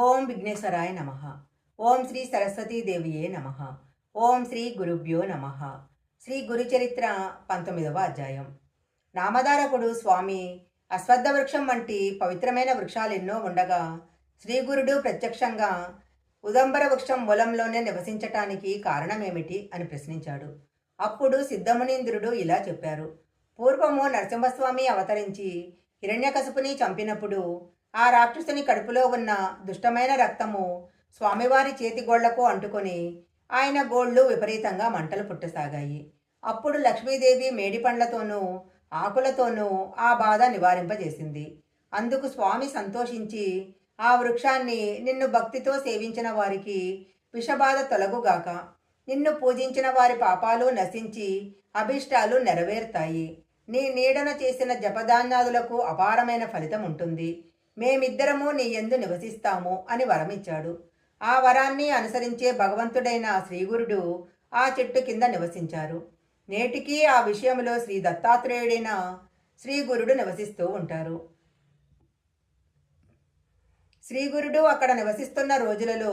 ఓం విఘ్నేశ్వరాయ నమ. ఓం శ్రీ సరస్వతీదేవియే నమ. ఓం శ్రీ గురుభ్యో నమ. శ్రీ గురుచరిత్ర పంతొమ్మిదవ అధ్యాయం. నామధారకుడు స్వామి అశ్వద్ధ వృక్షం వంటి పవిత్రమైన వృక్షాలు ఎన్నో ఉండగా శ్రీగురుడు ప్రత్యక్షంగా ఉదంబర వృక్షం మూలంలోనే నివసించటానికి కారణమేమిటి అని ప్రశ్నించాడు. అప్పుడు సిద్ధమునీంద్రుడు ఇలా చెప్పారు. పూర్వము నరసింహస్వామి అవతరించి హిరణ్యకశపుని చంపినప్పుడు ఆ రాక్షసుని కడుపులో ఉన్న దుష్టమైన రక్తము స్వామివారి చేతిగోళ్ళకు అంటుకొని ఆయన గోళ్ళు విపరీతంగా మంటలు పుట్టసాగాయి. అప్పుడు లక్ష్మీదేవి మేడి పండ్లతోనూ ఆకులతోనూ ఆ బాధ నివారింపజేసింది. అందుకు స్వామి సంతోషించి ఆ వృక్షాన్ని నిన్ను భక్తితో సేవించిన వారికి విషబాధ తొలగుగాక. నిన్ను పూజించిన వారి పాపాలు నశించి అభిష్టాలు నెరవేరుతాయి. నీ నీడన చేసిన జపదాన్యాదులకు అపారమైన ఫలితం ఉంటుంది మేమిద్దరము నీ ఎందు నివసిస్తాము అని వరమిచ్చాడు. ఆ వరాన్ని అనుసరించే భగవంతుడైన శ్రీగురుడు ఆ చెట్టు కింద నివసించారు. నేటికి ఆ విషయంలో శ్రీ దత్తాత్రేయుడైన శ్రీగురుడు నివసిస్తూ ఉంటారు. శ్రీగురుడు అక్కడ నివసిస్తున్న రోజులలో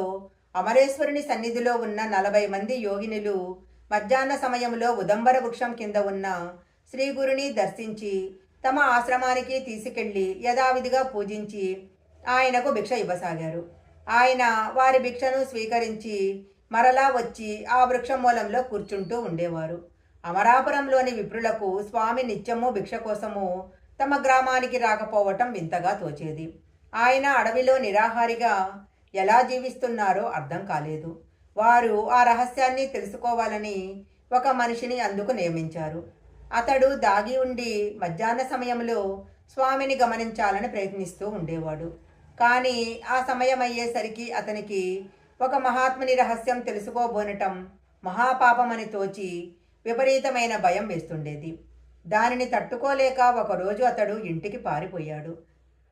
అమరేశ్వరుని సన్నిధిలో ఉన్న నలభై మంది యోగినులు మధ్యాహ్న సమయంలో ఉదంబర వృక్షం కింద ఉన్న శ్రీగురుని దర్శించి తమ ఆశ్రమానికి తీసుకెళ్ళి యథావిధిగా పూజించి ఆయనకు భిక్ష ఇవ్వసాగారు. ఆయన వారి భిక్షను స్వీకరించి మరలా వచ్చి ఆ వృక్షమూలంలో కూర్చుంటూ ఉండేవారు. అమరాపురంలోని విప్రులకు స్వామి నిత్యము భిక్ష కోసము తమ గ్రామానికి రాకపోవటం వింతగా తోచేది. ఆయన అడవిలో నిరాహారిగా ఎలా జీవిస్తున్నారో అర్థం కాలేదు. వారు ఆ రహస్యాన్ని తెలుసుకోవాలని ఒక మనిషిని అందుకు నియమించారు. అతడు దాగి ఉండి మధ్యాహ్న సమయంలో స్వామిని గమనించాలని ప్రయత్నిస్తూ ఉండేవాడు. కానీ ఆ సమయం అయ్యేసరికి అతనికి ఒక మహాత్ముని రహస్యం తెలుసుకోబోనటం మహాపాపమని తోచి విపరీతమైన భయం వేస్తుండేది. దానిని తట్టుకోలేక ఒకరోజు అతడు ఇంటికి పారిపోయాడు.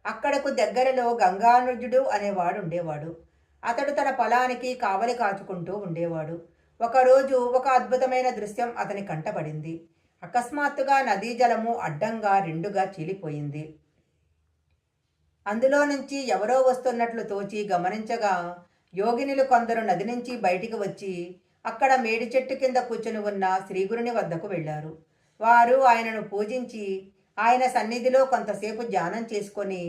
అక్కడకు దగ్గరలో గంగానుజుడు అనేవాడు ఉండేవాడు. అతడు తన పొలానికి కావలి కాచుకుంటూ ఉండేవాడు. ఒకరోజు ఒక అద్భుతమైన దృశ్యం అతని కంటపడింది. అకస్మాత్తుగా నదీ జలము అడ్డంగా రెండుగా చీలిపోయింది. అందులో నుంచి ఎవరో వస్తున్నట్లు తోచి గమనించగా యోగినులు కొందరు నది నుంచి బయటికి వచ్చి అక్కడ మేడి చెట్టు కింద కూర్చుని ఉన్న శ్రీగురుని వద్దకు వెళ్ళారు. వారు ఆయనను పూజించి ఆయన సన్నిధిలో కొంతసేపు ధ్యానం చేసుకొని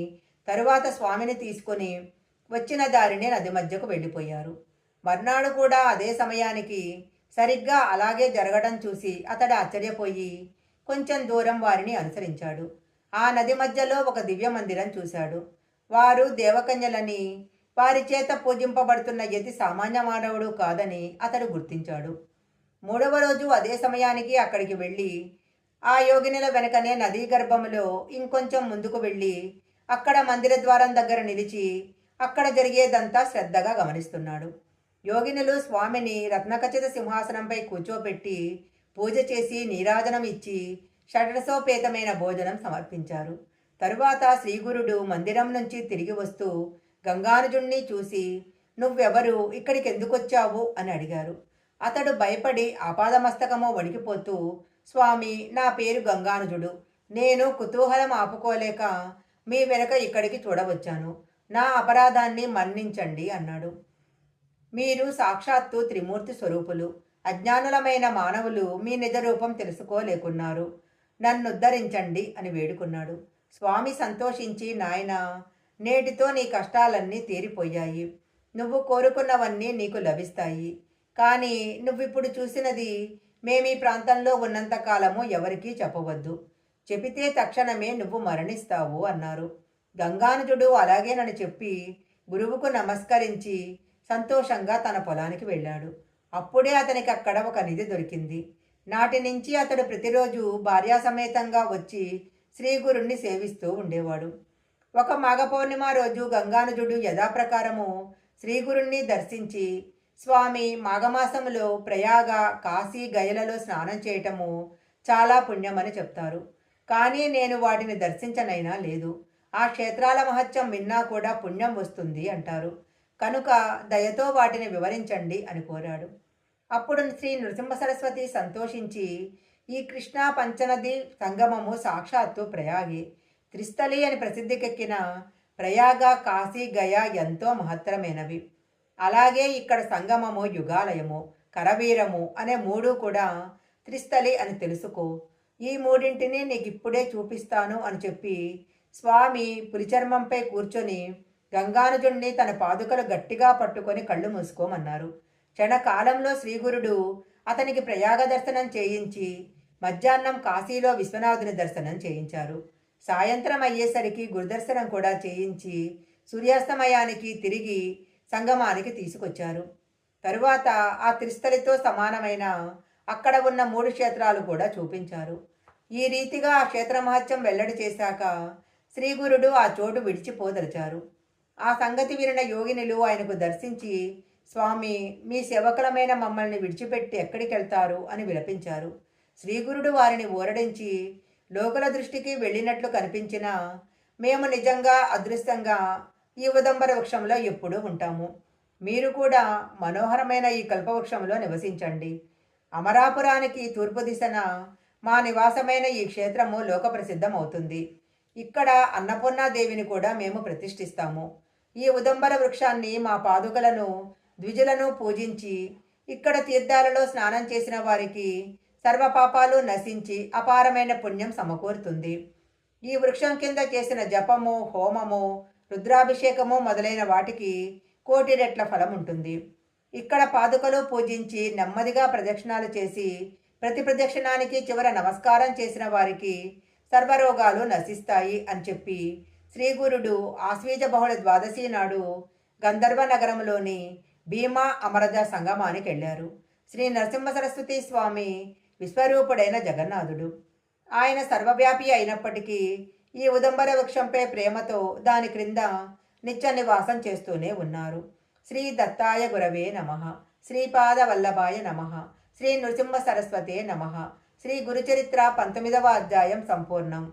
తరువాత స్వామిని తీసుకొని వచ్చిన దారినే నది మధ్యకు వెళ్ళిపోయారు. మర్నాడు కూడా అదే సమయానికి సరిగ్గా అలాగే జరగడం చూసి అతడు ఆశ్చర్యపోయి కొంచెం దూరం వారిని అనుసరించాడు. ఆ నది మధ్యలో ఒక దివ్య మందిరం చూశాడు. వారు దేవకన్యలని వారి చేత పూజింపబడుతున్న యతి సామాన్య మానవుడు కాదని అతడు గుర్తించాడు. మూడవ రోజు అదే సమయానికి అక్కడికి వెళ్ళి ఆ యోగినుల వెనకనే నదీ గర్భములో ఇంకొంచెం ముందుకు వెళ్ళి అక్కడ మందిర ద్వారం దగ్గర నిలిచి అక్కడ జరిగేదంతా శ్రద్ధగా గమనిస్తున్నాడు. యోగినులు స్వామిని రత్నఖచిత సింహాసనంపై కూర్చోపెట్టి పూజ చేసి నీరాజనం ఇచ్చి షడ్రసోపేతమైన భోజనం సమర్పించారు. తరువాత శ్రీగురుడు మందిరం నుంచి తిరిగి వస్తూ గంగానుజుణ్ణి చూసి నువ్వెవరు? ఇక్కడికి ఎందుకొచ్చావు అని అడిగారు. అతడు భయపడి ఆపాదమస్తకము వణికిపోతూ స్వామి నా పేరు గంగానుజుడు. నేను కుతూహలం ఆపుకోలేక మీ వెనక ఇక్కడికి చూడవచ్చాను. నా అపరాధాన్ని మన్నించండి అన్నాడు. మీరు సాక్షాత్తు త్రిమూర్తి స్వరూపులు. అజ్ఞానులమైన మానవులు మీ నిజ రూపం తెలుసుకోలేకున్నారు. నన్ను ఉద్ధరించండి అని వేడుకున్నాడు. స్వామి సంతోషించి నాయన నేటితో నీ కష్టాలన్నీ తీరిపోయాయి. నువ్వు కోరుకున్నవన్నీ నీకు లభిస్తాయి. కానీ నువ్విప్పుడు చూసినది మేమీ ప్రాంతంలో ఉన్నంతకాలము ఎవరికీ చెప్పవద్దు. చెబితే తక్షణమే నువ్వు మరణిస్తావు అన్నారు. గంగానుజుడు అలాగేనని చెప్పి గురువుకు నమస్కరించి సంతోషంగా తన పొలానికి వెళ్ళాడు. అప్పుడే అతనికి అక్కడ ఒక నిధి దొరికింది. నాటి నుంచి అతడు ప్రతిరోజు భార్యాసమేతంగా వచ్చి శ్రీగురుణ్ణి సేవిస్తూ ఉండేవాడు. ఒక మాఘ పౌర్ణిమ రోజు గంగానుజుడు యథాప్రకారము శ్రీగురుణ్ణి దర్శించి స్వామి మాఘమాసములో ప్రయాగ కాశీ గయలలో స్నానం చేయటము చాలా పుణ్యమని చెప్తారు. కానీ నేను వాటిని దర్శించనైనా లేదు. ఆ క్షేత్రాల మహత్యం విన్నా కూడా పుణ్యం వస్తుంది అంటారు. కనుక దయతో వాటిని వివరించండి అని కోరాడు. అప్పుడు శ్రీ నృసింహ సరస్వతి సంతోషించి ఈ కృష్ణా పంచనది సంగమము సాక్షాత్తు ప్రయాగి త్రిస్థలి అని ప్రసిద్ధికెక్కిన ప్రయాగ కాశీ గయా ఎంతో మహత్తరమైనవి. అలాగే ఇక్కడ సంగమము యుగాలయము కరవీరము అనే మూడు కూడా త్రిస్థలి అని తెలుసుకో. ఈ మూడింటిని నీకు ఇప్పుడే చూపిస్తాను అని చెప్పి స్వామి పులిచర్మంపై కూర్చొని గంగానుజుణ్ణి తన పాదుకలు గట్టిగా పట్టుకొని కళ్ళు మూసుకోమన్నారు. క్షణకాలంలో శ్రీగురుడు అతనికి ప్రయాగ దర్శనం చేయించి మధ్యాహ్నం కాశీలో విశ్వనాథుని దర్శనం చేయించారు. సాయంత్రం అయ్యేసరికి గురుదర్శనం కూడా చేయించి సూర్యాస్తమయానికి తిరిగి సంగమానికి తీసుకొచ్చారు. తరువాత ఆ త్రిస్థలితో సమానమైన అక్కడ ఉన్న మూడు క్షేత్రాలు కూడా చూపించారు. ఈ రీతిగా ఆ క్షేత్ర మహత్యం వెల్లడి చేశాక శ్రీగురుడు ఆ చోటు విడిచిపోదలిచారు. ఆ సంగతి వినిన యోగినులు ఆయనకు దర్శించి స్వామి మీ సేవకులమైన మమ్మల్ని విడిచిపెట్టి ఎక్కడికి వెళ్తారు అని విలపించారు. శ్రీగురుడు వారిని ఊరడించి లోకుల దృష్టికి వెళ్ళినట్లు కనిపించినా మేము నిజంగా అదృష్టంగా ఈ ఉదంబర వృక్షంలో ఎప్పుడూ ఉంటాము. మీరు కూడా మనోహరమైన ఈ కల్పవృక్షంలో నివసించండి. అమరాపురానికి తూర్పు దిశన మా నివాసమైన ఈ క్షేత్రము లోక ఇక్కడ అన్నపూర్ణాదేవిని కూడా మేము ప్రతిష్ఠిస్తాము. ఈ ఉదంబర వృక్షాన్ని మా పాదుకలను ద్విజులను పూజించి ఇక్కడ తీర్థాలలో స్నానం చేసిన వారికి సర్వపాపాలు నశించి అపారమైన పుణ్యం సమకూరుతుంది. ఈ వృక్షం కింద చేసిన జపము హోమము రుద్రాభిషేకము మొదలైన వాటికి కోటి రెట్ల ఫలం ఉంటుంది. ఇక్కడ పాదుకలు పూజించి నెమ్మదిగా ప్రదక్షిణాలు చేసి ప్రతి ప్రదక్షిణానికి చివర నమస్కారం చేసిన వారికి సర్వరోగాలు నశిస్తాయి అని చెప్పి శ్రీగురుడు ఆశ్వీజ బహుళ ద్వాదశి నాడు గంధర్వ నగరంలోని భీమా అమరజ సంగమానికి వెళ్ళారు. శ్రీ నరసింహ సరస్వతి స్వామి విశ్వరూపుడైన జగన్నాథుడు. ఆయన సర్వవ్యాపి అయినప్పటికీ ఈ ఉదంబర వృక్షంపై ప్రేమతో దాని క్రింద నిత్య నివాసం చేస్తూనే ఉన్నారు. శ్రీ దత్తాయ గురవే నమ. శ్రీపాద వల్లభాయ నమ. శ్రీ నృసింహ సరస్వతే నమ. శ్రీ గురుచరిత్ర పంతొమ్మిదవ అధ్యాయం సంపూర్ణం.